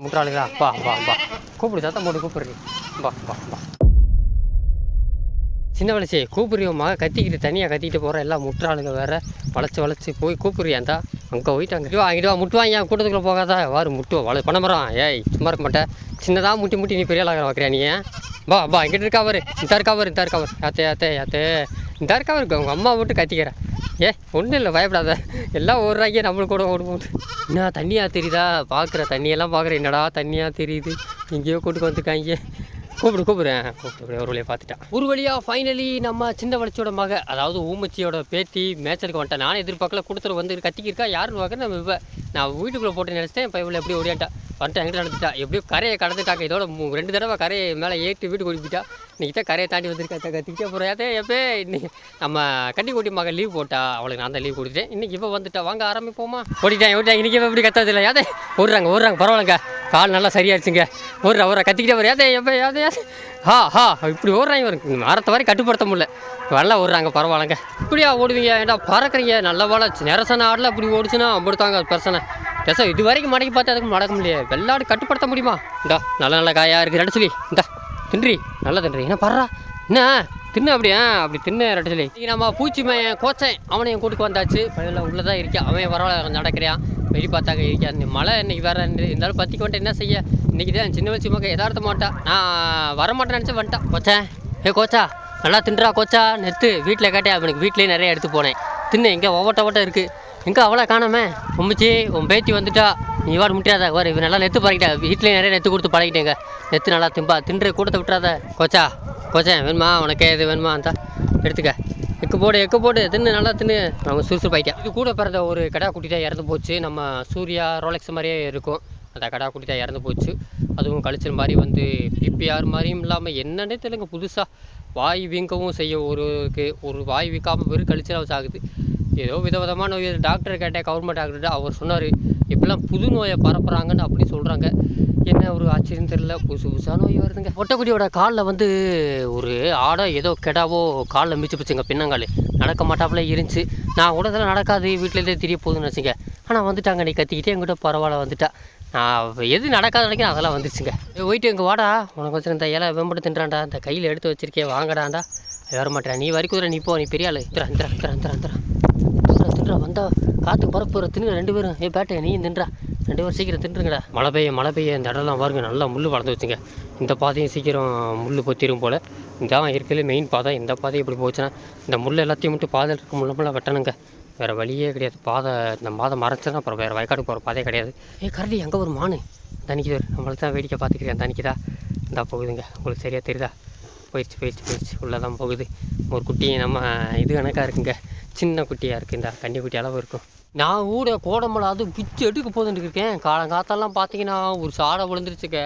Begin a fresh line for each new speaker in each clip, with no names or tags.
முட்டாளுதா பா வா பா கூப்பிடு சத்தம் போட்டு கூப்பிடுறி. பா பா பா சின்ன வளச்சி கூப்பிடுறியோ கத்திக்கிட்டு தனியாக கத்திக்கிட்டு போகிற எல்லாம் முற்றாளுங்க வேற. வளைச்சி வளைச்சி போய் கூப்பிடுறியாந்தா அங்கே போயிட்டு அங்கே வாங்கிட்டு வா முட்டுவாங்க ஏன் கூட்டத்துக்குள்ள போகாதா? வாரு முட்டுவா வள பணமரம் ஏய் சும்மா இருக்க மாட்டேன் சின்னதாக முட்டி முட்டி நீ பெரிய ஆளாக வைக்கிறியா நீ பா பா இங்கிட்டு இருக்கா வரு இந்த இருக்கா வரு இந்த இருக்கா வரு யாத்தே யாத்தே யாத்தே இந்த இருக்கா வரு உங்கள் அம்மா விட்டு கத்திக்கிறேன் ஏ ஒன்றும் இல்லை பயப்படாத. எல்லாம் ஓடுறாங்க நம்மளுக்கு கூட ஓடும் போது. என்ன தண்ணியாக தெரியுதா? பார்க்குற தண்ணியெல்லாம் பார்க்குறேன் என்னடா தண்ணியாக தெரியுது? எங்கேயோ கூட்டுக்கு வந்துருக்காங்க. கூப்பிடு கூப்பிடுறேன் கூப்பிடுறேன் ஒரு வழியாக பார்த்துட்டான் ஒரு வழியாக ஃபைனலி நம்ம சின்ன வளர்ச்சியோட மக அதாவது ஊமச்சியோட பேத்தி மேய்ச்சலுக்கு வந்துட்டேன் நானே எதிர்பார்க்கல கொடுத்துட்டு வந்து கத்திக்கிருக்கா. யாருன்னு பார்க்க நம்ம இப்போ நான் வீட்டுக்குள்ளே போட்டு நினச்சிட்டேன். இப்போ இவ்வளோ எப்படி ஓடியாண்டா வந்துட்டு எங்கே நடந்துட்டா. எப்படியோ கரையை கடந்துட்டாக்க இதோட ரெண்டு தடவை கரையை மேலே ஏற்றி வீட்டுக்கு ஓடிப்பிட்டா இன்னைக்கு தான் கரையை தாண்டி வந்திருக்கா. கத்திக்கிட்டே போகிறேன் எப்போ இன்னைக்கு நம்ம கட்டி கூட்டி மகன் லீவ் போட்டா. அவளுக்கு நான் தான் லீவ் கொடுத்துட்டேன். இன்னைக்கு இப்போ வந்துட்டா. வாங்க ஆரம்பிப்போமா? ஓடிட்டேன் ஓடிட்டேன் இன்னைக்கு இப்போ இப்படி கத்தாது இல்லை யாதே ஓடுறாங்க ஓடுறாங்க. பரவாயில்லங்க. கால் நல்லா சரியாயிருச்சுங்க ஒரு ஓடுறா கத்திக்கிட்டே வர யாதே எப்போ யாதே ஹா ஹா இப்படி ஓடுறாங்க இவருக்கு மரத்தை வரை கட்டுப்படுத்த முடியல. நல்லா ஓடுறாங்க பரவாயில்லங்க. இப்படியா ஓடுவீங்க? ஏன்டா பறக்குறீங்க? நல்ல வேலை. நெரசன ஆடல இப்படி ஓடுச்சுன்னா அப்படித்தாங்க பிரச்சனை. ரசம் இது வரைக்கும் மடக்கி பார்த்து அதுக்கு மடக்க முடியாது வெள்ளாடு கட்டுப்படுத்த முடியுமா? இந்தா நல்ல நல்ல காயாக இருக்குது ரெட்ட சொல்லி. இந்தா தின்றி. நல்லா தின்றி. என்ன பர்றா என்ன? தின்னு அப்படியா அப்படி தின்னு ரெட்ட சொல்லி. நம்ம பூச்சி மயன் கோச்சேன் அவனையும் கூட்டுக்கு வந்தாச்சு. பையில உள்ளதான் இருக்கான் அவன் பரவாயில்ல நடக்கிறான் வெடி பார்த்தாங்க இருக்கான் இந்த மழை இன்னைக்கு வேறு இருந்தாலும் பற்றி வந்துட்டு என்ன செய்ய? இன்றைக்கி தான் சின்ன வச்சு மக்கள் எதார்த்த மாட்டா நான் வரமாட்டேன் நினச்சி வந்துட்டேன் கோச்சேன் ஏ கோச்சா நல்லா தின்றா கோச்சா. நெத்து வீட்டில் கேட்டேன். அவனுக்கு வீட்லேயே நிறைய எடுத்து போனேன். தின்னு எங்கே ஒவ்வொட்ட ஓட்ட இருக்குது எங்கே அவ்வளோ காணாமே? உம்மிச்சி உன் பேத்தி வந்துட்டா. நீ வாடு முட்டியாதா வர இவன் நல்லா நெத்து பழகிட்டா. வீட்லேயே நிறைய நெத்து கொடுத்து பழகிட்டேங்க நெத்து நல்லா திம்பா. தின்று கூட்டத்தை விட்டுறாத. கோச்சா கோச்சேன் வேணுமா? உனக்கே இது வேணுமா? அந்த எடுத்துக்க. எக்கு போடு எக்கு போடு தின்னு நல்லா தின்னு. அவங்க சுறுசுறுப்பாயிட்டேன் இது கூட பிறந்த ஒரு கடா குட்டி தான் இறந்து போச்சு. நம்ம சூர்யா ரோலெக்ஸ் மாதிரியே இருக்கும். அந்த கடா குட்டி தான் இறந்து போச்சு. அதுவும் கழிச்சல் மாதிரி வந்து பிபிஆர் மாதிரியும் இல்லாமல் என்னன்னே தெரியலங்க. புதுசாக வாய் வீங்கவும் செய்ய ஒருவருக்கு ஒரு வாய் வீக்காமல் வெறும் கழிச்சலாக சாகுது ஏதோ விதவிதமான நோய் டாக்டர் கேட்டேன் கவர்மெண்ட் டாக்டர்கிட்ட அவர் சொன்னார் இப்பெல்லாம் புது நோயை பரப்புகிறாங்கன்னு அப்படி சொல்கிறாங்க என்ன ஒரு ஆச்சரியம் தெரியல. புதுசு புதுசாக நோய் வருதுங்க. ஒட்டக்குடியோட காலில் வந்து ஒரு ஆடோ ஏதோ கெடாவோ காலில் மிச்சு போச்சுங்க பின்னங்கால். நடக்க மாட்டாப்புல இருந்துச்சு நான் கூட இதெல்லாம் நடக்காது. வீட்டிலேருந்தே தெரிய போகுதுன்னு வச்சுங்க ஆனால் வந்துட்டாங்க நீ கத்திக்கிட்டே எங்கிட்ட பரவாயில்ல வந்துட்டா. நான் எது நடக்காத நினைக்கிறேன் அதெல்லாம் வந்துச்சுங்க போயிட்டு எங்கள் வாடா. உனக்கு வச்சு இந்த இலை வெம்பட்டு தின்றான்டா. இந்த கையில் எடுத்து வச்சிருக்கேன் வாங்கடாண்டா. வர மாட்டேன் நீ வரைக்கும் நீ போ. நீ பெரிய ஆளு. இந்திரா இந்திரா இந்திரா இந்திரா இந்திரா தின்றா தின்றா வந்தா. காற்று பரப்புற தின்னு ரெண்டு பேரும். ஏ பேட்டை நீ தின்றா. ரெண்டு பேரும் சீக்கிரம் தின்றுங்கடா. மழை பெய்ய மழை பெய்ய. இந்த இடம்லாம் பாருங்க நல்லா முள் வளர்ந்து வச்சுங்க. இந்த பாதையும் சீக்கிரம் முள் பொத்திரும் போல். இதான் இருக்கிறதுல மெயின் பாதை. இந்த பாதை இப்படி போச்சுன்னா இந்த முள் எல்லாத்தையும் மட்டும் பாதையில் இருக்க முள்ளமெல்லாம் வெட்டணுங்க. வேறு வழியே கிடையாது. பாதை இந்த பாதை மறைச்சதுன்னா அப்புறம் வேறு வயக்காடு போகிற பாதையே கிடையாது. ஏ கரடி எங்கே ஒரு மானு? தனிக்குது நம்மள தான் வேடிக்கை பார்த்துக்கிறேன் தனிக்குதா இந்தா போகுதுங்க. உங்களுக்கு சரியாக தெரியுதா? போயிடுச்சு போயிடுச்சு போயிடுச்சு. உள்ளே தான் போகுது. ஒரு குட்டி நம்ம இது கணக்காக இருக்குங்க. சின்ன குட்டியாக இருக்குது இந்த கன்னி குட்டி அளவு இருக்கும். நான் ஊட கோடம்பளை அது பிச்சு எடுக்க போதுன்னு இருக்கேன். காலங்காத்தாலாம் பார்த்தீங்கன்னா ஒரு சாடை விழுந்துருச்சுக்க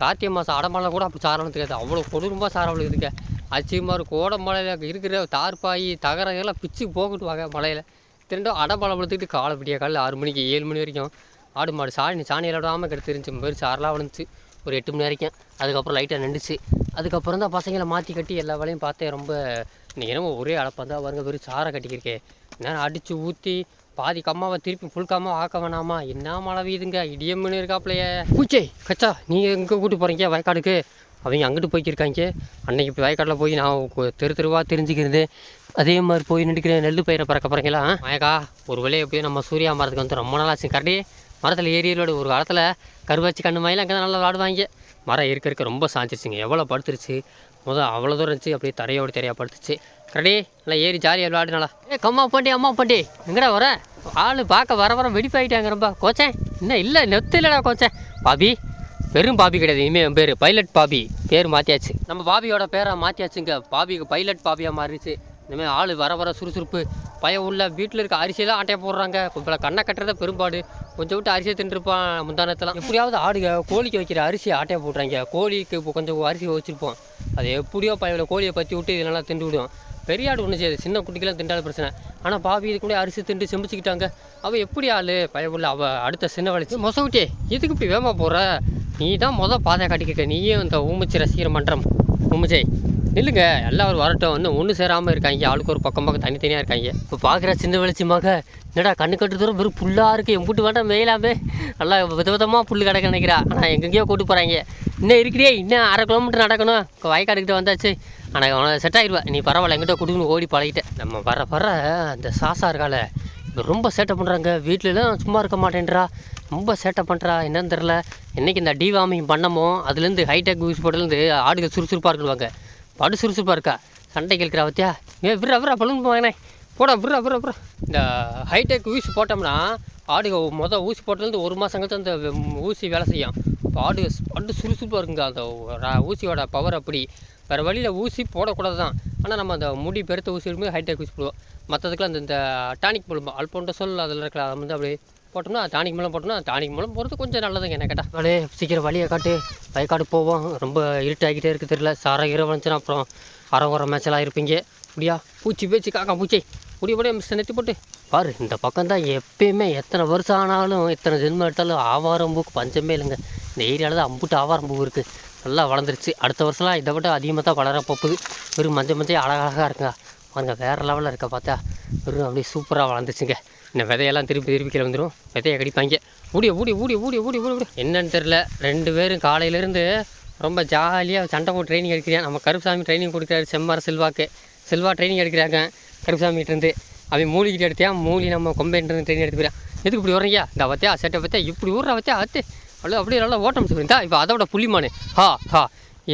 கார்த்திகை மாதம் அடமலை கூட அப்படி சாரம் தெரியாது. அவ்வளோ கொடூரமாக சாரம் விழுதுங்க அச்சியமாக கோடமலையில் இருக்கிற தார்பாய் தகரம் எல்லாம் பிச்சு போகட்டுவாங்க மலையில். திருண்டும் அடமலை விழுந்துக்கிட்டு காலை விடிய காலையில் ஆறு மணிக்கு ஏழு மணி வரைக்கும் ஆடு மாடு சாணி சாணியில் விடாமல் கெடுத்துருந்துச்சு மாதிரி சாரெலாம் விழுந்துச்சு. ஒரு எட்டு மணி வரைக்கும். அதுக்கப்புறம் லைட்டாக நின்றுச்சு. அதுக்கப்புறம் தான் பசங்களை மாற்றி கட்டி எல்லா வேலையும் பார்த்தேன். ரொம்ப இன்னைக்கு என்னமோ ஒரே அழப்பாக தான். வருங்க வெறும் சாரை கட்டிக்கிருக்கேன் என்ன அடித்து ஊற்றி பாதி கம்மாவை திருப்பி ஃபுல் கம்மாவை ஆக்க வேணாமா? என்ன மழை பெய்யுதுங்க? இடியம்னு இருக்காப்லையே. பூச்சே கச்சா நீங்கள் எங்கே கூப்பிட்டு போகிறீங்க வயக்காடுக்கு. அவங்க அங்கிட்டு போய்க்கிருக்காங்க. அன்னைக்கு இப்போ வயக்காட்டில் போய் நான் தெரு தெருவாக தெரிஞ்சுக்கிறது. அதே மாதிரி போய் நின்றுக்கிறேன். நெல் பயிரை பறக்க போகிறீங்களா மயக்கா ஒரு வேலையை எப்படியோ நம்ம சூர்யா மரத்துக்கு வந்து ரொம்ப நாளாச்சு ஆச்சு கரடி. மரத்தில் ஏறி ஒரு காலத்தில் கருவாச்சி கண்ணு மயில அங்கே நல்லா விளாடுவாங்க. மரம் இருக்க இருக்க ரொம்ப சாஞ்சிருச்சுங்க. எவ்வளோ படுத்துருச்சு. முதல் அவ்வளோ தூரம் இருந்துச்சு. அப்படியே தரையோடு தரையாக படுத்துச்சு. கரடி நல்லா ஏறி ஜாலியாக விளாடுனால ஏ கம்மா பாண்டி அம்மா பாண்டி. எங்கடா வர? ஆள் பார்க்க வர வர வெடிப்பாயிட்டாங்க ரொம்ப. கோச்சேன் இன்னும் இல்லை நெத்து இல்லைடா கோச்சேன் பாபி வெறும் பாபி கிடையாது. இனிமேல் என் பேர். Pilot Bobby. பேர் மாற்றியாச்சு நம்ம பாபியோட பேரை மாற்றியாச்சுங்க பாபிக்கு பைலட் பாபியாக மாறிடுச்சு. இந்தமாதிரி ஆள் வர வர சுறுசுறுப்பு. பயம் உள்ள வீட்டில் இருக்க அரிசியெல்லாம் ஆட்டையை போடுறாங்க. இப்போ கண்ணை கட்டுறத பெரும்பாடு. கொஞ்சம் விட்டு அரிசியை தின்றுப்பான் முந்தானத்தெல்லாம். எப்படியாவது ஆடுங்க கோழிக்கு வைக்கிற அரிசியை ஆட்டையை போடுறாங்க கோழிக்கு இப்போ கொஞ்சம் அரிசி வச்சுருப்போம். அது எப்படியோ பயில கோழியை பற்றி விட்டு இது நல்லா திண்டு விடுவோம் பெரிய ஆடு ஒன்றும் செய்யாது. சின்ன குட்டிக்கெல்லாம் திண்டாத பிரச்சனை. ஆனால் பாபி இதுக்கு கூட அரிசி திண்டு செம்பிச்சுக்கிட்டாங்க அவள் எப்படி ஆள்? பயவுள்ள அவள் அடுத்த சின்ன வளர்ச்சி. மொசவிட்டே இதுக்கு இப்படி வேமா போகிற நீ தான் மொதல் பாதை காட்டிக்கிட்ட நீயே இந்த ஊமிச்சு ரசிகர் மன்றம் ஊமிச்சை. இல்லைங்க எல்லாரும் வரட்டும். இன்னும் ஒன்று சேராமல் இருக்காங்க. ஆளுக்கு ஒரு பக்கம் பக்கம் தனித்தனியாக இருக்காங்க. இப்போ பார்க்குற சின்ன வெளிச்சமாக என்னடா கண்ணு கட்டு தூரம் வெறும் புல்லாக இருக்குது எம்புட்டு வேண்டாம் மேலாமே நல்லா வித விதமாக புல் கிடக்க நினைக்கிறா. ஆனால் எங்கெங்கேயோ கூட்டு போகிறாங்க இன்னும் இருக்கிறே இன்னும் அரை கிலோமீட்டர் நடக்கணும். இப்போ வயக்காடுக்கிட்ட வந்தாச்சு. ஆனால் அவனை செட் ஆகிடுவேன் நீ பரவாயில்ல எங்கிட்ட குடுக்கணும் ஓடி பழகிட்டேன் நம்ம வர வர அந்த சாசா இருக்கால ரொம்ப சேட்டை பண்ணுறாங்க வீட்டிலலாம் சும்மா இருக்க மாட்டேன்றா. ரொம்ப சேட்டை பண்ணுறா என்னன்னு தெரில என்னைக்கு இந்த டிவாமிங் பண்ணமோ அதுலேருந்து ஹைடெக் யூஸ் போட்டதுலேருந்து ஆடுகள் சுறுசுறுப்பாக இருக்குவாங்க படு சுறுசுறுப்பாக இருக்கா? சண்டை கேட்குறா பத்தியா? ஏ விரா விரா பலூன் போவானே போடா விட்றா விட்றா விட்றா. இந்த ஹைடெக் ஊசி போட்டோம்னா ஆடுக மொதல் ஊசி போட்டதுலேருந்து ஒரு மாதம் கழிச்சு அந்த ஊசி வேலை செய்யும். இப்போ ஆடு பட்டு சுறுசுறுப்பாக இருக்குங்க. அந்த ஊசியோட பவர் அப்படி. வேறு வழியில் ஊசி போடக்கூடாது தான் ஆனால் நம்ம அந்த முடி பெருத்த ஊசி இருக்கும்போது ஹைடெக் ஊசி போடுவோம். மற்றதுக்குலாம் அந்த இந்த டானிக் போடுவோம். அல்போன்ற சொல் அதில் இருக்கல அதை வந்து அப்படியே போட்டோம்னா டானிக் மூலம் போட்டோம்னா டானிக் மூலம் போகிறது கொஞ்சம் நல்லதுங்க என்ன கேட்டால் அப்படியே சீக்கிரம் வழியை காட்டு வயக்காடு போவோம். ரொம்ப இருட்டாகிட்டே இருக்குது தெரியல. சாரம் இரவு வந்துச்சுன்னா அப்புறம் அரை உரம் மேட்செல்லாம் இருப்பீங்க. அப்படியா பூச்சி பேச்சு காக்கா பூச்சி. முடிய முடிய மிஸ் நெத்தி போட்டு. பாரு இந்த பக்கம் தான் எப்பயுமே எத்தனை வருஷம் ஆனாலும் எத்தனை ஜென்மம் எடுத்தாலும் ஆவாரம் பூக்கு பஞ்சமே இல்லைங்க. இந்த ஏரியாவில் தான் அம்புட்டு ஆவாரம் பூ இருக்குது நல்லா வளர்ந்துருச்சு. அடுத்த வருஷம்லாம் இதை விட அதிகமாக தான் வளர போகுது. வெறும் மஞ்சள் மஞ்சள் அழகழகாக இருக்குங்க. பாருங்க வேறு லெவலில் இருக்க பார்த்தா வெறும் அப்படியே சூப்பராக வளர்ந்துச்சுங்க. இந்த விதையெல்லாம் திருப்பி திருப்பி கீழே வந்துடும் விதையை கடிப்பாங்க. ஊடிய ஊடி ஊடி ஊடி ஊடி ஊடி ஊடி என்னன்னு தெரில ரெண்டு பேரும் காலையிலேருந்து ரொம்ப ஜாலியாக சண்டை போட்டு ட்ரைனிங் எடுக்கிறான் நம்ம கருப்புசாமி ட்ரைனிங் கொடுக்குறாரு செம்மார் செல்வாக்கு. செல்வா ட்ரைனிங் எடுக்கிறாங்க கருப்புசாமிகிட்டேருந்து அவன் மூலிகிட்ட எடுத்தியா? மூலி நம்ம கொம்பேன்ட்டு ட்ரைனிங் எடுத்துக்கிறான் எதுக்கு இப்படி வர்றீங்க இந்த பத்தியா செட்டை பத்தியா இப்படி ஊர்ற பத்தியா அத்து. அவ்வளோ அப்படியே நல்லா ஓட்டம் சொல்லியிருந்தா இப்போ அதோட புள்ளிமானு ஹா ஹா.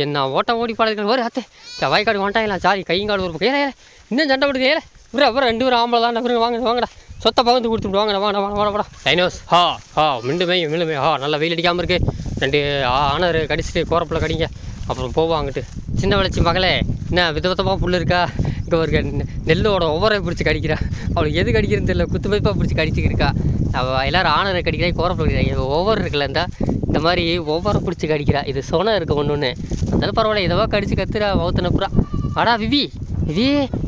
என்ன ஓட்டம் ஓடி பாடல்கள் வரும் அத்தை. இந்த வயக்காடு வந்துட்டாங்களா? சாரி காடு ஒரு ஏல ஏல. இன்னும் சண்டை போடுது ஏல. இவரு அப்புறம் ரெண்டு பேரும் ஆம்பளை தான் வாங்க வாங்கடா. சொத்தை பகிர்ந்து கொடுத்துட்டு வாங்கடா வாங்கடா வாங்க வாடா வாடா. டைனோஸ் ஹா ஹா மிண்டு மிண்டுமே ஹா நல்லா வெயில் அடிக்காமல் இருக்கு. ரெண்டு ஆனர் கடிச்சிட்டு கோரப்பில் கடிங்க. அப்புறம் போவோம் சின்ன வளர்ச்சி மகளே என்ன வித விதமாக புல் இருக்கா? இங்கே ஒரு நெல்லோட ஒவ்வொரு பிடிச்சி கடிக்கிறா. அவளுக்கு எது கடிக்கிறதுன்னு தெரியல. குத்து வைப்பாக பிடிச்சி கடிச்சிக்கிருக்கா அவள் எல்லோரும் ஆனரை கடிக்கிறா கோரப்பில் கடிக்கிறா. ஒவ்வொரு இருக்குல்ல இந்த இந்த மாதிரி ஒவ்வொரு பிடிச்சி கடிக்கிறா. இது சோனா இருக்குது ஒன்று ஒன்று அதனால பரவாயில்ல இதவா கடிச்சு கத்துறா வவுத்தனப்புறா அடா விவி. வி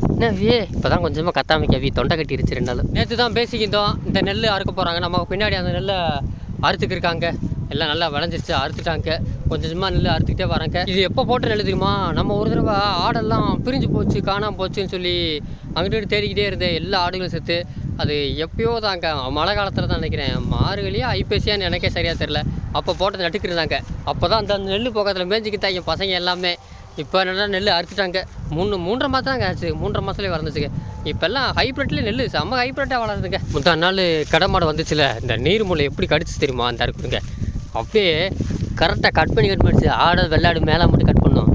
என்ன வி? இப்போ தான் கொஞ்சமாக கத்தாமிக்க வி தொண்டை கட்டிருச்சு ரெண்டு நாள். நேற்று தான் பேசிக்கிட்டோம் இந்த நெல் அறுக்க போகிறாங்க நம்ம பின்னாடி அந்த நெல்லை அறுத்துக்கு இருக்காங்க எல்லாம் நல்லா விளைஞ்சிருச்சு அறுத்துட்டாங்க. கொஞ்சம் கொஞ்சமாக நெல் அறுத்துக்கிட்டே வராங்க. இது எப்போ போட்டு நெல் தெரியுமா? நம்ம ஒரு தடவை ஆடெல்லாம் பிரிஞ்சு போச்சு காணாமல் போச்சுன்னு சொல்லி அங்கிட்டு தேடிக்கிட்டே இருந்தேன் எல்லா ஆடுகளும் செத்து. அது எப்பயோ தாங்க மழை காலத்தில் தான் நினைக்கிறேன். மார்கழியா ஐப்பேசியான்னு எனக்கே சரியாக தெரில அப்போ போட்டது நட்டுக்கிருந்தாங்க அப்போ தான் அந்த நெல் பக்கத்தில் மேய்ஞ்சிக்கிட்டாங்க பசங்க எல்லாமே. இப்போ என்னென்னா நெல் அறுத்துட்டாங்க. மூணு மூன்றரை மாதம் தாங்க ஆச்சு. மூன்றரை மாதத்துலேயே வளர்ந்துச்சுங்க. இப்போல்லாம் ஹைப்ரிட்லேயே நெல் செம்ம ஹைப்ரிட்டாக வளருதுங்க. முந்தா நாள் கடை மாடு வந்துச்சுல. இந்த நீர்மூலை எப்படி கடிச்சு தெரியுமா? அந்த இருக்குங்க அப்படியே கரெக்டாக கட் பண்ணி கட் பண்ணிச்சு ஆடு வெள்ளாடு மேலே மட்டும் கட் பண்ணோம்.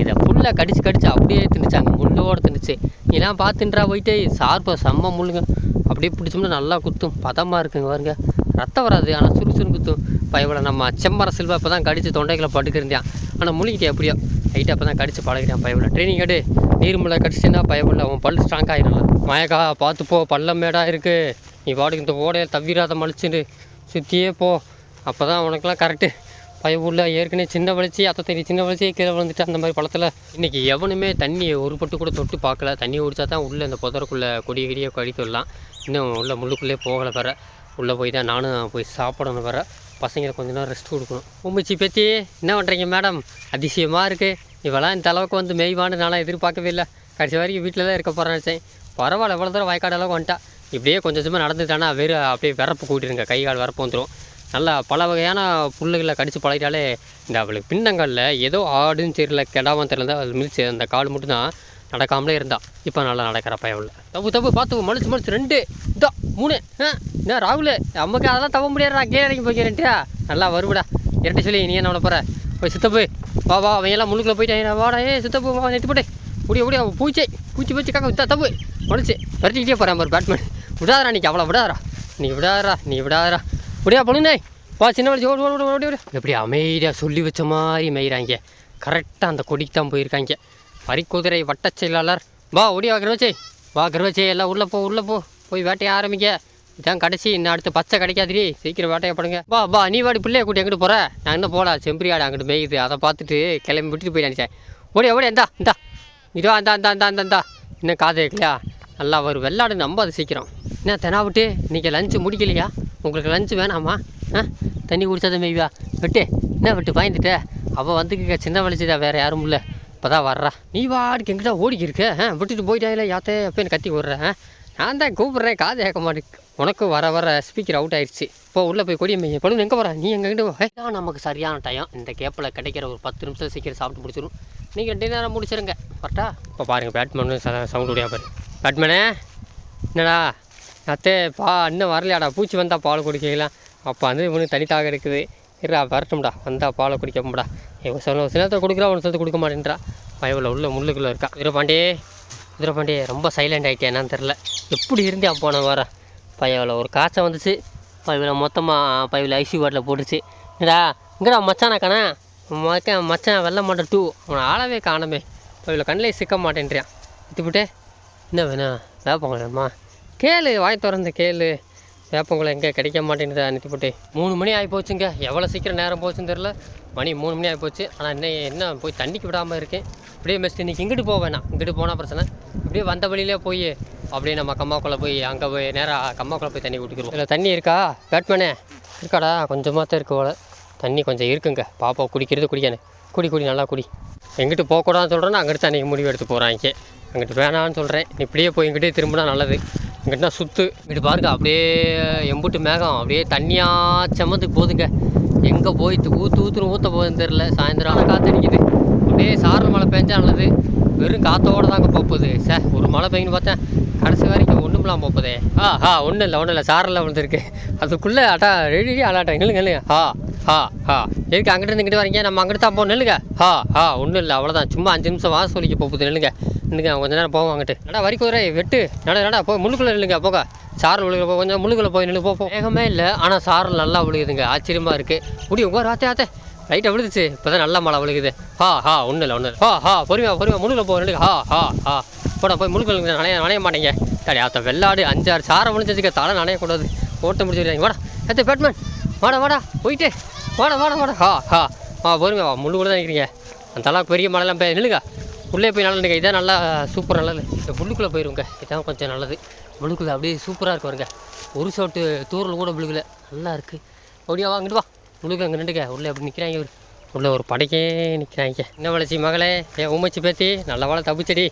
இதை ஃபுல்லாக கடிச்சு கடிச்சு அப்படியே திணிச்சாங்க முள்ளோடு திணிச்சு இதெல்லாம் பார்த்துன்றா போயிட்டு. சார்பை செம்ம முள்ளுங்க. அப்படியே பிடிச்சோம்னா நல்லா குத்தும். பதமாக இருக்குங்க பாருங்க. ரத்தம் வராது. ஆனால் சுறுசுறுன்னு குத்தும். பயப்பட நம்ம செம்மர சில்வா இப்போ தான் கடித்து தொண்டைகளை பட்டுக்கிருந்தான் ஆனால் முழுகிட்டே எப்படியோ. லைட்டாக அப்போ தான் கடிச்சு பழகிட்டான் பயப்பட ட்ரைனிங் எடு. நீர்மலை கடிச்சுன்னா பயப்படல அவன் பல் ஸ்ட்ராங் ஆகிடலாம் மயக்கா பார்த்துப்போ பள்ளம் மேடாக இருக்குது நீ பாட்டுக்கு இந்த ஓடையை தவிராத மலிச்சுட்டு சுற்றியே போ. அப்போ தான் உனக்கெல்லாம் கரெக்டு பயவுள்ள ஏற்கனவே சின்ன வளர்ச்சி அத்தை தண்ணி சின்ன வளர்ச்சி கீழே விழுந்துட்டு அந்த மாதிரி பழத்தில் இன்றைக்கி எவனுமே தண்ணியை ஒரு பட்டு கூட தொட்டு பார்க்கல. தண்ணி குடிச்சா தான் உள்ளே இந்த புதருக்குள்ளே கொடிய கிடியை கழித்து விடலாம். இன்னும் உள்ள முள்ளுக்குள்ளே போகலை வர உள்ளே போய் தான் நானும் போய் சாப்பிடணும் வர பசங்களை கொஞ்ச நேரம் ரெஸ்ட் கொடுக்கணும். உமிச்சி பேத்தி என்ன பண்ணுறீங்க மேடம் அதிசயமாக இருக்குது இவெல்லாம் இந்த அளவுக்கு வந்து மெய்வானு நானும் எதிர்பார்க்கவே இல்லை. கடைசி வரைக்கும் வீட்டில் தான் இருக்க போகிறேன்னு நினச்சேன். பரவாயில்ல எவ்வளோ தூரம் வயக்காடு அளவுக்கு வந்துட்டா. இப்படியே கொஞ்சம் கொஞ்சமாக நடந்துட்டானா வெறும் அப்படியே விறப்பு கூட்டிருங்க. கை கால் விறப்பு வந்துடும் நல்லா பல வகையான புல்லுகளை கடித்து பழகிட்டாலே இந்த அவளுக்கு பின்னங்களில் ஏதோ ஆடுன்னு தெரியல கெடாமல் தெரியல அது மிதிச்சு அந்த கால் மட்டும்தான் நடக்காமலே இருந்தா. இப்போ நல்லா நடக்கிற பயவில் தப்பு தப்பு பார்த்து மலிச்சு மலிச்சு ரெண்டு இதோ மூணு ஆ என்ன ராகுல் நமக்கு அதெல்லாம் தவ முடியாதுடா கீழே இறங்கி போய்க்கிறேன்ட்டியா? நல்லா வருவிடா. இரட்டை சொல்லி நீ என்ன பண்ண போகிற போய் சித்தப்பு வா வா அவன் எல்லாம் முழுக்கில் போயிட்டேன் வாடா ஏ சித்தப்பு வா நெட்டு போட்டே முடிய முடிய பூச்சை பூச்சி பூச்சி காக்க வித்தா தப்பு. மலிச்சு பறிச்சுக்கிட்டே போகிறேன் பாரு பேட்மேன் விடாதரா நீ அவ்வளோ விடாதரா நீ விடாதரா நீ விடாதரா முடியா பொண்ணுனே வா சின்ன வயசு ஓடு ஓடு ஓடி ஓடி எப்படி அமைதியாக சொல்லி வச்ச மாதிரி மேய்கிறாங்க கரெக்டாக அந்த கொடிக்கு தான் போயிருக்காங்க. பறிக்குதிரை வட்டச் செயலாளர். வா ஓடியா கருவச்சி. வா கருவச்சி எல்லாம் உள்ளே போ உள்ளே போ. போய் வேட்டையை ஆரம்பிக்க இதான் கடைசி. இன்னும் அடுத்து பச்சை கிடைக்காதுடி. சீக்கிரம் வேட்டையப்படுங்க வா வா நீ வாடி பிள்ளைய கூட்டி எங்கிட்டு போகிற நான் இன்னும் போகலாம் செம்பரி ஆடு அங்கிட்டு மேயுது. அதை பார்த்துட்டு கிளம்பி விட்டுட்டு போய் நினச்சேன். ஓடியா ஓடியா இந்தா இந்தா. இதோ அந்த அந்த அந்த அந்த இந்தா. இன்னும் காது கேட்கலையா? நல்லா வரும் வெள்ளாடு நம்ப அது சீக்கிரம். என்ன தெனாவிட்டு இன்றைக்கி லஞ்சு முடிக்கலையா? உங்களுக்கு லஞ்சு வேணாமா? ஆ? தண்ணி குடிச்சாதான் மேய்வா? வெட்டு. என்ன வெட்டு? பயந்துட்ட? அவள் வந்துக்க சின்ன வலிச்சுதா வேறு யாரும் இல்லை. இப்போ தான் வர்றா. நீ வாடிக்கு எங்கிட்ட ஓடிக்கி இருக்க. ஆ விட்டுட்டு போயிட்டாயில யாத்தே அப்போ கத்தி விட்றேன் நான் தான் கூப்பிட்றேன் காது கேட்க மாட்டேங்குது உனக்கு வர வர ஸ்பீக்கர் அவுட் ஆயிடுச்சு. இப்போ உள்ளே போய் கொடிய மைய பழு எங்கே போகிற நீ எங்ககிட்ட நமக்கு சரியான டைம் இந்த கேப்பில் கிடைக்கிற ஒரு பத்து நிமிஷம் சீக்கிரம் சாப்பிட்டு முடிச்சிடும் நீங்கள் டின்னரை முடிச்சிருங்க. கரெக்டா இப்போ பாருங்கள் பேட்மேனு சவுண்ட் உடையா பாரு. பேட்மேனே என்னடா? அத்தே பா இன்னும் வரலையாடா? பூச்சி வந்தால் பால் குடிக்கலாம் அப்போ வந்து இவனுக்கு தனித்தாக இருக்குது. இருடா வரட்டும்டா. வந்தால் பாலை குடிக்கப்படா இவன் சொன்ன சில நேரத்தில் கொடுக்குறா ஒன்று சொல்லி கொடுக்க மாட்டேன்றா. பயவில் உள்ள முள்ளுக்குள்ளே இருக்கா. வீரபாண்டே வீரபாண்டே ரொம்ப சைலண்ட் ஆகிட்டேன் என்னன்னு தெரில எப்படி இருந்தியா போன வாரம் பயவில் ஒரு காய்ச்சல் வந்துச்சு. பயவில் மொத்தமாக பயவில் ஐசி வாட்டில் போட்டுச்சு. என்னடா இங்கடா மச்சானா காணா மக்க மச்சான் வெள்ள மாட்டேன் டூ. அவனை ஆளவே காணமே. பயவில் கண்ணில் சிக்க மாட்டேன்றியான் விட்டுவிட்டே என்ன வேணும் வேப்பாங்களேம்மா கேளு வாய் திறந்த கேளு. வேப்பங்குளம் எங்கே? கிடைக்க மாட்டேங்குது அனுப்பி போட்டு. மூணு மணி ஆகி போச்சுங்க. எவ்வளோ சீக்கிரம் நேரம் போச்சுன்னு தெரில மணி மூணு மணி ஆகி போச்சு. ஆனால் என்ன என்ன போய் தண்ணிக்கு விடாமல் இருக்கேன் அப்படியே மெஸ்ட் இன்றைக்கி இங்கிட்டு போக வேணாம். இங்கிட்டு போனால் பிரச்சனை. அப்படியே வந்த வழியிலே போய் அப்படியே நம்ம கம்மாக்குள்ளே போய் அங்கே போய் நேராக கம்மாக்குள்ளே போய் தண்ணி குடிக்கிறோம் இல்லை தண்ணி இருக்கா? பேட்மேனே? இருக்காடா? கொஞ்சமாக தான் இருக்கு போல. தண்ணி கொஞ்சம் இருக்குங்க. பாப்பா குடிக்கிறது குடிக்கானே. குடி குடி நல்லா குடி. எங்கிட்டு போகக்கூடாதுன்னு சொல்கிறேன்னா அங்கிட்டு தண்ணிக்கு முடிவு எடுத்து போகிறாங்க அங்கிட்டு வேணான்னு சொல்கிறேன் நீ இப்படியே போய் இங்கிட்டே திரும்பினா நல்லது. இங்கிட்ட சுற்று இப்படி பாருங்க அப்படியே எம்புட்டு மேகம் அப்படியே தண்ணியாக செம்மந்துக்கு போகுதுங்க எங்கே போயிட்டு ஊற்று ஊற்றுன்னு ஊற்ற போகுதுன்னு தெரில சாயந்தரம் ஆனால் அடிக்குது அப்படியே சாரல் மழை பெஞ்சா நல்லது. வெறும் காற்றோடு தாங்க போகுது. சே ஒரு மழை பெய்யுன்னு பார்த்தேன் கடைசி வரைக்கும் ஒன்றும்லாம் போகுதே. ஆ ஆ ஒன்றும் இல்லை ஒன்றும் இல்லை. சாரெல்லாம் விழுந்துருக்கு. அதுக்குள்ளே அட்டா ரெடி அலாட்டா நில்லுங்க இல்லைங்க ஆ ஹா ஹா எதுக்கு அங்கிட்டு இங்கிட்டு வரீங்க? நம்ம அங்கிட்டு தான் போகணும் நில்லுங்க. ஹா ஹா ஒன்றும் இல்லை அவ்வளோதான் சும்மா அஞ்சு நிமிஷம் வாசல் சொல்லிக்க போகுது. நில்லுங்க. நில்லுங்க கொஞ்ச நேரம் போவோம் அங்கிட்டு. நடா வரி வெட்டு. நட நடா போய் முள்ளுக்குள்ளே நில்லுங்க போக சாரல் விழுகிற போ கொஞ்சம் முள்ளுக்குள்ளே போய் நின்று போப்போம் வேகமே இல்லை. ஆனால் சாரல் நல்லா விழுகுதுங்க. ஆச்சரியமாக இருக்குது முடியும். உங்கள் ஆத்தே ஆத்தே. லைட்டாக விழுந்துச்சு. இப்போ தான் நல்ல மழை விழுகுது. ஹா ஹா ஒன்றும் இல்லை ஒன்றும் இல்லை. ஹா ஹா பொறுமையா பொறுமையா முழுகில் போக நில்லுங்க ஹா ஹா ஹா. போடா போய் முழுக்க நனைய நனைய மாட்டேங்க. சரி அத்த வெள்ளாடு அஞ்சாறு சாரம் முடிஞ்சதுக்கு தலை நனையக்கூடாது ஓட்ட முடிச்சுருக்காங்க வாடா எத்த பேட்மேன் வாடா வாடா போயிட்டு. வாடா வாடா வாடா. ஹா ஹா. ஆ பொறுமையா வா. முள்ளு கூட தான் நிற்கிறீங்க அந்த அளவுக்கு பெரிய மழைலாம் போய் நில்லுங்க. உள்ளே போய் நல்லா நிற்க இதான் நல்லா சூப்பர் நல்லது. இந்த முள்ளுக்குள்ளே போயிருங்க. இதான் கொஞ்சம் நல்லது. முள்ளுக்குள்ளே அப்படியே சூப்பராக இருக்கு வருங்க ஒரு சோட்டு தூரில் கூட முழுகல நல்லா இருக்குது அப்படியா வாங்கிட்டு வா. உனக்கு அங்கே நின்றுக்க. உள்ளே அப்படி நிற்கிறாங்க இவர். உள்ளே ஒரு படைக்கே நிற்கிறாங்க என்ன வளர்ச்சி மகளே? ஏன் உமைச்சி பேத்தி நல்ல வாழை தப்பிச்சடி.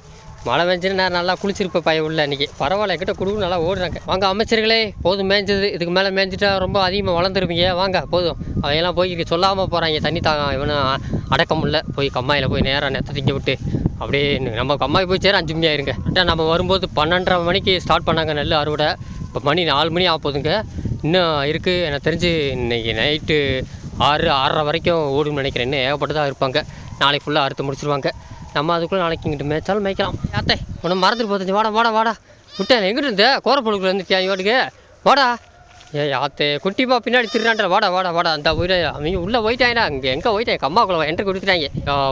மழை பெஞ்சுன்னு நான் நல்லா குளிச்சிருப்பேன் பையன் உள்ள அன்றைக்கி பரவாயில்ல என்கிட்ட குடுக்கு நல்லா ஓடுறாங்க. வாங்க அமைச்சர்களே போதும் மேய்ஞ்சது. இதுக்கு மேலே மேய்ஞ்சிட்டா ரொம்ப அதிகமாக வளர்ந்துருப்பீங்க. வாங்க போதும். அவையெல்லாம் போய் சொல்லாமல் போகிறாங்க தண்ணி தாங்க இவனும் அடக்க முடியல. போய் கம்மாயில் போய் நேராக நெத்த திங்க விட்டு. அப்படியே நம்ம கம்மாய் போய் சேர அஞ்சு மணி ஆயிருங்க. கரெக்டாக நம்ம வரும்போது பன்னெண்டரை மணிக்கு ஸ்டார்ட் பண்ணாங்க நெல் அறுவடை. இப்போ மணி நாலு மணி ஆக போகுதுங்க இன்னும் இருக்குது எனக்கு தெரிஞ்சு இன்னைக்கு நைட்டு ஆறு ஆறரை வரைக்கும் ஓடுன்னு நினைக்கிறேன். இன்னும் ஏகப்பட்டதாக இருப்பாங்க. நாளைக்கு ஃபுல்லாக அறுத்து முடிச்சிருவாங்க. நம்ம அதுக்குள்ளே நாளைக்கு இங்கிட்டு மேய்ச்சாலும் மேய்க்கலாம். யாத்தே உனக்கு மறந்துட்டு போச்சு. வாடா வாடா வாடா. விட்டேன் எங்கிட்டு இருந்தேன் கோரப்பொழுக்குல இருந்துட்டியா? இவாட்டுக்கு வாடா. ஏ ஆத்தே குட்டிப்பா பின்னாடி திருநாட்டில் வாடா வாடா வாடா அந்த உயிரை அவங்க உள்ளே போயிட்டாங்கடா இங்கே எங்கே போயிட்டேன் அம்மாக்குள்ள என்ட்ரி கொடுத்துட்டாங்க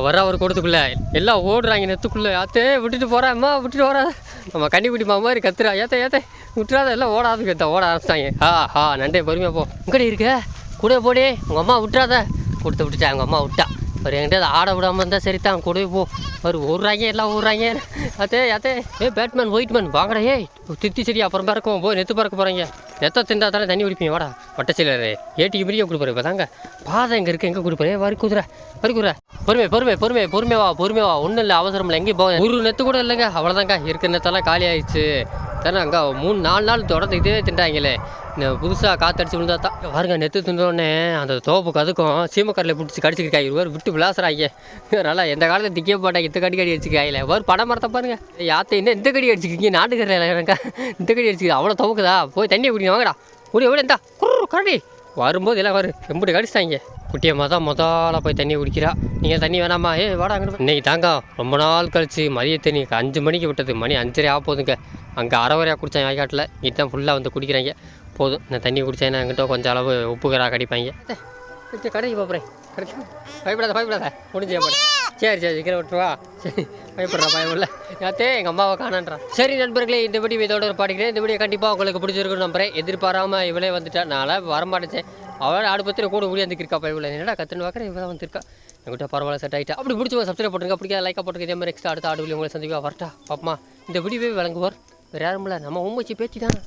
வர ஒரு கொடுத்துக்குள்ள எல்லாம் ஓடுறாங்க நெத்துக்குள்ளே. ஆத்தே விட்டுட்டு போகிறேன் அம்மா விட்டுட்டு வரா நம்ம கண்ணிக்குட்டி மாதிரி கத்துறா. ஏத்த ஏத்த விட்டுறாத எல்லாம் ஓடாது கத்த ஓட ஆரம்பிச்சிட்டாங்க ஆ ஆ நண்டே பொறுமையாக போ. இங்கடி இருக்க? கூட போடி உங்கள் அம்மா விட்டுறாத. கொடுத்து விட்டுட்டா உங்கள் அம்மா விட்டா. அவர் என்கிட்ட ஆட விடாமல் இருந்தால் சரி தான் கூடவே போ. அவர் ஓடுறாங்க எல்லாம் ஓடுறாங்க அத்தே அத்தே. ஏ பேட்மேன் ஒயிட்மேன் வாங்கடா ஏய். தித்தி சரி அப்புறம் பறக்கும். போய் நெத்து பறக்க போகிறீங்க நெத்த திண்டா தானே தண்ணி குடிப்பீங்க. வாடா வட்டச்சிலர் ஏட்டிக்கு மிரியும் கொடுப்பாரு இப்போ தாங்க பாதை எங்கே இருக்குது எங்கே கொடுப்பாரு வரி குதிரை வரி குதிரை. பொறுமை பொறுமை பொறுமை பொறுமை வா பொறுமை வா. ஒன்றும் இல்லை அவசரம் இல்லை. எங்கேயும் போக ஒரு நெத்து கூட இல்லைங்க. அவ்வளோதாங்க இருக்கிற நெத்தெல்லாம் காலி ஆயிடுச்சு தானே அங்கே மூணு நாலு நாள் தொடர்ந்து இதே திண்டாங்களே. இந்த புதுசாக காத்தடிச்சு விழுந்தா தான் பாருங்க நெத்து தின்றோடனே அந்த தோப்பு கதுக்கும் சீமக்கரில் பிடிச்சி கடிச்சிருக்காங்க. ஒரு விட்டு விளாசுறாங்க. நல்லா எந்த காலத்தில் திக்க மாட்டாங்க இந்த கடி கடி அடிச்சுக்காயில ஒரு படம் மரத்தை பாருங்க. யாத்தை என்ன இந்த கடி அடிச்சுக்கிங்க நாட்டுக்கரையில் எனக்கா இந்த கடி அடிச்சுக்கிது அவ்வளோ துவக்குதா? போய் தண்ணியை குடிங்க வாங்கடா. குடி எவ்வளோ இந்தா. குரு கரடி. வரும்போது எல்லாம் வரும் எம்பிட்டு கடிச்சிட்டாங்க. குட்டியம்மா தான் முதல்ல போய் தண்ணி குடிக்கிறா. நீங்கள் தண்ணி வேணாமா? ஏ வாடா அங்கே இன்னைக்கு தாங்க ரொம்ப நாள் கழிச்சு மதிய தண்ணி அஞ்சு மணிக்கு விட்டது. மணி அஞ்சரை ஆக போகுதுங்க அங்கே அரைவரையாக குடித்தேன் வாய்க்காட்டில். இதுதான் ஃபுல்லாக வந்து குடிக்கிறாங்க. போதும். இந்த தண்ணி குடித்தேன்னா என்கிட்ட கொஞ்சம் அளவு உப்புக்கிறா கடிப்பாங்க. சரி கடைக்கு போகிறேன் கடைக்கு பயப்படாத பயப்படாத. முடிஞ்சு சரி சரி சீக்கிரம் விட்டுருவா சரி பயப்படுறா பயம் இல்லை யாத்தே எங்கள் அம்மாவை காணான்றான் சரி நண்பர்களே இந்த வீடியோ இதோட பாடிக்கிறேன் இந்த வீடியோ கண்டிப்பாக உங்களுக்கு பிடிச்சிருக்குன்னு நம்புறேன். எதிர்பாராமல் இவளே வந்துட்டா. நான் வரமாட்டேன். அவன் ஆடு பத்திர கூட ஊடி இருக்கா பயவில் என்னடா கத்துன்னு பார்க்குறேன் இவன் வந்திருக்கா? என்கிட்ட பரவாயில்ல செட் ஆகிட்டா அப்படி பிடிச்சவங்க சப்ஸ்கிரைப் பண்ணுங்க பிடிக்காத லைக்காக போட்டுருக்கு இதே மாதிரி எக்ஸ்ட்ரா அடுத்த ஆடு உங்களை சந்திப்பா. வரட்டா. பாப்பமா. இந்த வீடியோவே விளங்குவார். வேறு யாரும் இல்லை. நம்ம உண்மைச்சு பேச்சு தான்